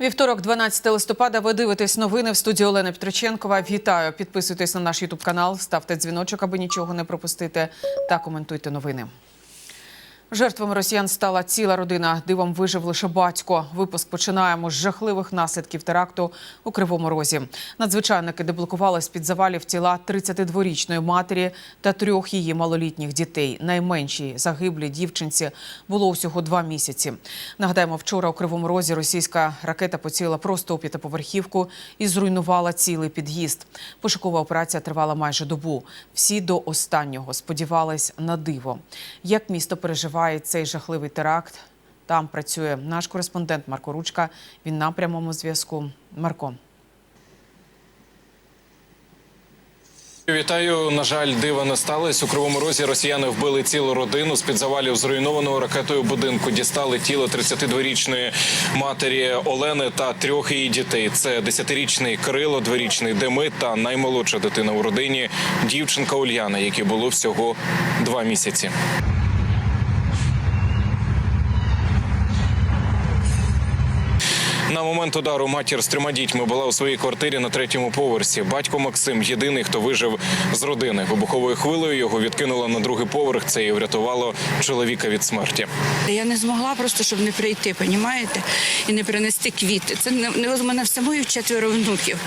Вівторок, 12 листопада. Ви дивитесь новини в студії Олена Петроченкова. Вітаю! Підписуйтесь на наш Ютуб канал, ставте дзвіночок, аби нічого не пропустити, та коментуйте новини. Жертвами росіян стала ціла родина. Дивом вижив лише батько. Випуск починаємо з жахливих наслідків теракту у Кривому Розі. Надзвичайники деблокували з під завалів тіла 32-річної матері та трьох її малолітніх дітей. Найменшій загиблій дівчинці було усього два місяці. Нагадаємо, вчора у Кривому Розі російська ракета поцілила просто у п'ятиповерхівку і зруйнувала цілий під'їзд. Пошукова операція тривала майже добу. Всі до останнього сподівались на диво. Як місто переживає цей жахливий теракт? Там працює наш кореспондент Марко Ручка. Він на прямому зв'язку. Марко. Вітаю. На жаль, дива не сталося. У кривому розі росіяни вбили цілу родину. З під завалів зруйнованого ракетою будинку дістали тіло 32-річної матері Олени та трьох її дітей. Це 10-річний Кирило, 2-річний Демид та наймолодша дитина у родині дівчинка Ульяна, якій було всього два місяці. На момент удару матір з трьома дітьми була у своїй квартирі на третьому поверсі. Батько Максим єдиний, хто вижив з родини. Вибуховою хвилею його відкинуло на другий поверх. Це і врятувало чоловіка від смерті. Я не змогла просто, щоб не прийти, понімаєте, і не принести квіти. Це не, не у мене в самої четверо внуків.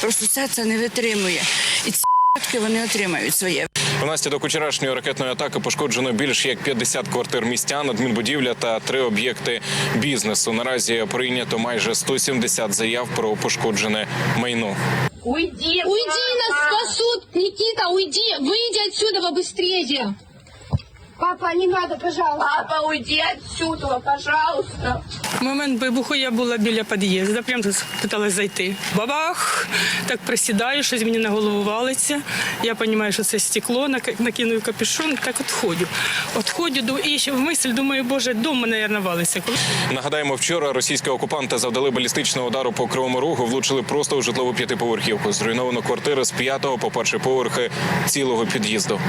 Просто це це не витримує. І ці вони отримають своє. Внаслідок вчорашньої ракетної атаки пошкоджено більш як 50 квартир містян, адмінбудівля та три об'єкти бізнесу. Наразі прийнято майже 170 заяв про пошкоджене майно. Уйди! Уйди, нас спасут! Никита, уйди! Выйди отсюда побыстрее! Папа, не надо, пожалуйста! Папа, уйди отсюда, пожалуйста! В момент вибуху я була біля під'їзду, прям тут питалась зайти. Бабах! Так присідаю, щось мені на голову валиться. Я розумію, що це стекло, нак- накиную капюшон, так от ходю. От ходю, ду- і ще в мисль думаю, боже, дом, мабуть, валиться. Нагадаємо, вчора російські окупанти завдали балістичного удару по кривому рогу, влучили просто у житлову п'ятиповерхівку. Зруйновано квартири з п'ятого по перший поверхи цілого під'їзду.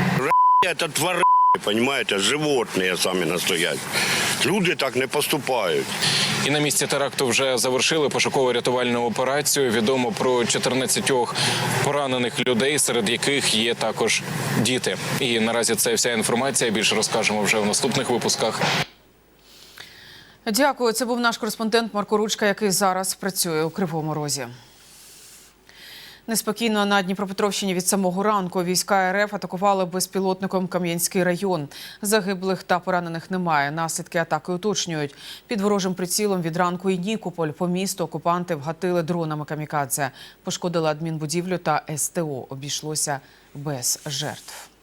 Это твари, понимаете, животные сами настоять. Люди так не поступають. І на місці теракту вже завершили пошуково-рятувальну операцію. Відомо про 14 поранених людей, серед яких є також діти. І наразі це вся інформація. Більше розкажемо вже в наступних випусках. Дякую. Це був наш кореспондент Марко Ручка, який зараз працює у Кривому Розі. Неспокійно на Дніпропетровщині від самого ранку війська РФ атакували безпілотником Кам'янський район. Загиблих та поранених немає. Наслідки атаки уточнюють. Під ворожим прицілом від ранку і Нікополь по місту окупанти вгатили дронами камікадзе. Пошкодили адмінбудівлю та СТО. Обійшлося без жертв.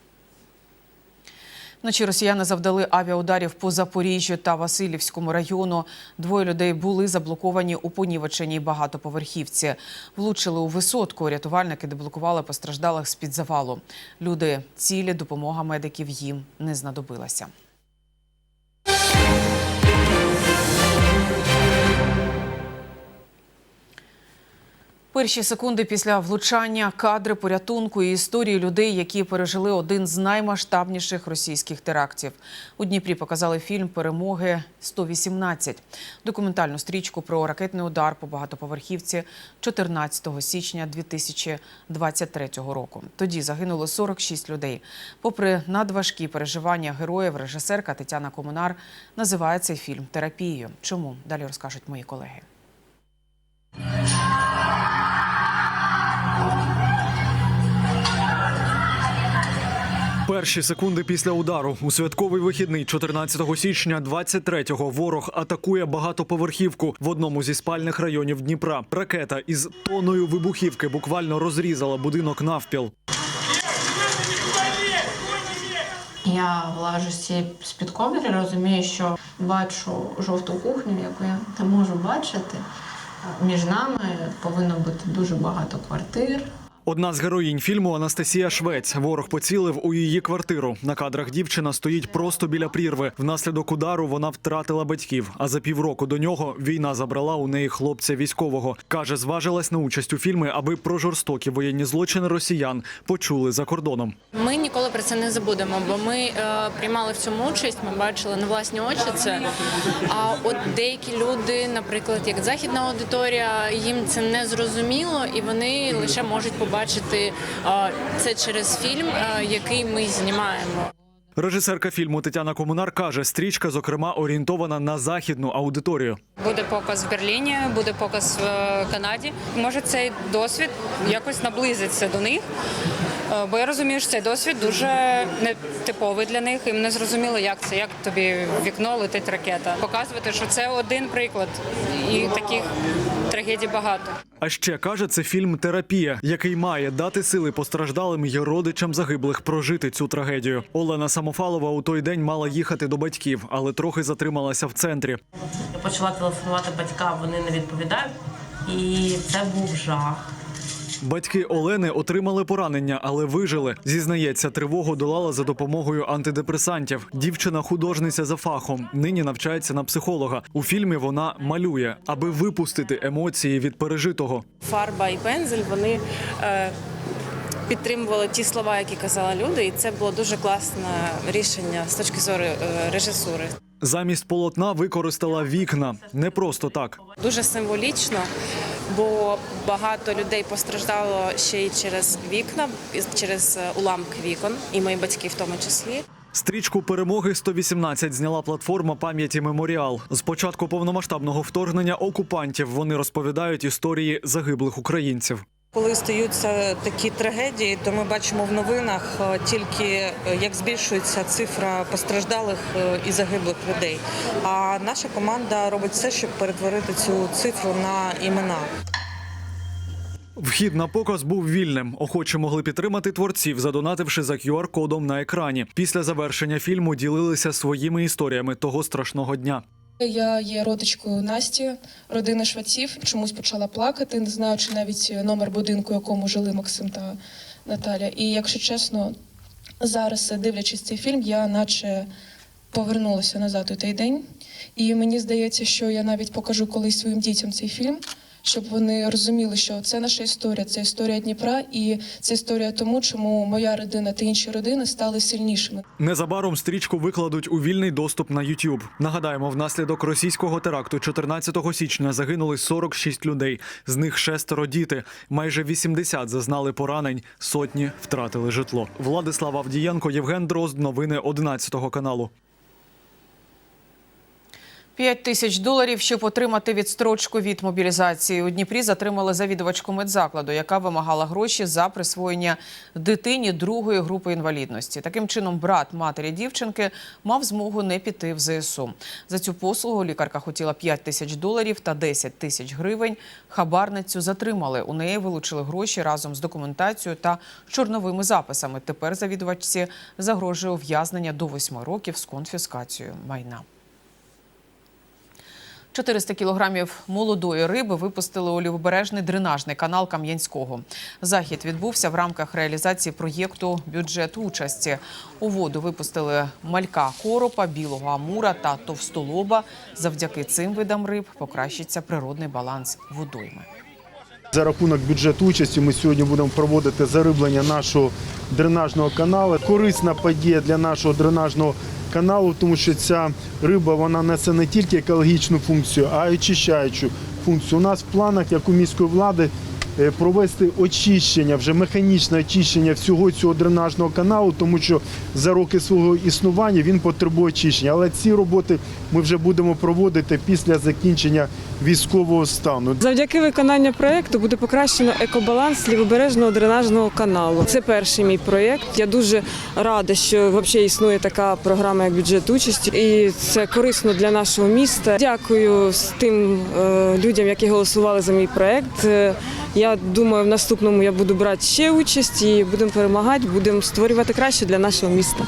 Вночі росіяни завдали авіаударів по Запоріжжю та Васильівському району. Двоє людей були заблоковані у понівеченій багатоповерхівці. Влучили у висотку. Рятувальники деблокували постраждалих з-під завалу. Люди цілі, допомога медиків їм не знадобилася. Перші секунди після влучання, кадри порятунку і історії людей, які пережили один з наймасштабніших російських терактів. У Дніпрі показали фільм Перемоги 118 документальну стрічку про ракетний удар по багатоповерхівці 14 січня 2023 року. Тоді загинуло 46 людей. Попри надважкі переживання героїв, режисерка Тетяна Комунар називає цей фільм терапією. Чому далі розкажуть мої колеги? Перші секунди після удару у святковий вихідний 14 січня 23-го ворог атакує багатоповерхівку в одному зі спальних районів Дніпра. Ракета із тоною вибухівки буквально розрізала будинок навпіл. Я влажуся з-під ковдри, розумію, що бачу жовту кухню, яку я не можу бачити. Між нами повинно бути дуже багато квартир. Одна з героїнь фільму Анастасія Швець. Ворог поцілив у її квартиру. На кадрах дівчина стоїть просто біля прірви. Внаслідок удару вона втратила батьків. А за півроку до нього війна забрала у неї хлопця військового. каже, зважилась на участь у фільмі, аби про жорстокі воєнні злочини росіян почули за кордоном. Ми ніколи про це не забудемо, бо ми е, приймали в цьому участь. Ми бачили на власні очі це. А от деякі люди, наприклад, як західна аудиторія, їм це не зрозуміло, і вони лише можуть побачити е, це через фільм, який ми знімаємо. Режисерка фільму Тетяна Комунар каже, стрічка, зокрема, орієнтована на західну аудиторію. Буде показ в Берліні, буде показ в е, Канаді. Може, цей досвід якось наблизиться до них. Е, Бо я розумію, що цей досвід дуже нетиповий для них. Їм не зрозуміло, як це, як тобі в вікно летить ракета. Показувати, що це один приклад, і таких трагедій багато. А ще каже, це фільм Терапія, який має дати сили постраждалим і родичам загиблих прожити цю трагедію. Олена Самофалова у той день мала їхати до батьків, але трохи затрималася в центрі. Я почала телефонувати батькам, вони не відповідають. І це був жах. Батьки Олени отримали поранення, але вижили. Зізнається, тривогу долала за допомогою антидепресантів. Дівчина художниця за фахом. Нині навчається на психолога. У фільмі вона малює, аби випустити емоції від пережитого. фарба і пензель вони е, підтримували ті слова, які казали люди, і це було дуже класне рішення з точки зору е, режисури. Замість полотна використала вікна. Не просто так. Дуже символічно, бо багато людей постраждало ще й через вікна, через е, уламки вікон, і мої батьки в тому числі. Стрічку перемоги 118 зняла платформа пам'яті Меморіал. З початку повномасштабного вторгнення окупантів вони розповідають історії загиблих українців. Коли стаються такі трагедії, то ми бачимо в новинах е, тільки е, як збільшується цифра постраждалих е, і загиблих людей. А наша команда робить все, щоб перетворити цю цифру на імена. Вхід на показ був вільним. Охочі могли підтримати творців, задонативши за QR-кодом на екрані. Після завершення фільму ділилися своїми історіями того страшного дня. Я є родичкою Насті, родини шваців. Чомусь почала плакати, не знаючи навіть номер будинку, в якому жили Максим та Наталя. І якщо чесно, зараз, дивлячись цей фільм, я наче повернулася назад у той день. І мені здається, що я навіть покажу колись своїм дітям цей фільм, щоб вони розуміли, що це наша історія, це історія Дніпра, і це історія тому, чому моя родина та інші родини стали сильнішими. Незабаром стрічку викладуть у вільний доступ на YouTube. Нагадаємо, внаслідок російського теракту 14 січня загинули 46 людей. З них шестеро діти. Майже 80 зазнали поранень, сотні втратили житло. Владислав Авдієнко, Євген Дрозд. Новини 11 каналу. П'ять тисяч доларів, щоб отримати відстрочку від мобілізації. У Дніпрі затримали завідувачку медзакладу, яка вимагала гроші за присвоєння дитині другої групи інвалідності. Таким чином, брат матері дівчинки мав змогу не піти в ЗСУ. За цю послугу лікарка хотіла 5 тисяч доларів та 10 тисяч гривень. Хабарницю затримали. У неї вилучили гроші разом з документацією та чорновими записами. Тепер завідувачці загрожує ув'язнення до 8 років з конфіскацією майна. 400 кілограмів молодої риби випустили у лівобережний дренажний канал Кам'янського. Захід відбувся в рамках реалізації проєкту «Бюджет участі». У воду випустили малька коропа, білого амура та товстолоба. Завдяки цим видам риб покращиться природний баланс водойми. За рахунок бюджету участі ми сьогодні будемо проводити зариблення нашого дренажного каналу. Корисна подія для нашого дренажного каналу, тому що ця риба вона несе не тільки екологічну функцію, а й очищаючу функцію. У нас в планах, як у міської влади, провести очищення, вже механічне очищення всього цього дренажного каналу, тому що за роки свого існування він потребує очищення. Але ці роботи ми вже будемо проводити після закінчення військового стану. Завдяки виконанню проєкту буде покращено екобаланс лівобережного дренажного каналу. Це перший мій проєкт. Я дуже рада, що взагалі існує така програма, як бюджет участі, і це корисно для нашого міста. Дякую тим е, людям, які голосували за мій проєкт. Я думаю, в наступному я буду брати ще участь і будемо перемагати, будемо створювати краще для нашого міста.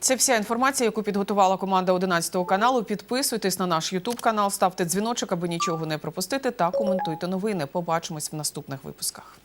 Це вся інформація, яку підготувала команда 11 каналу. Підписуйтесь на наш Ютуб канал, ставте дзвіночок, аби нічого не пропустити, та коментуйте новини. Побачимось в наступних випусках.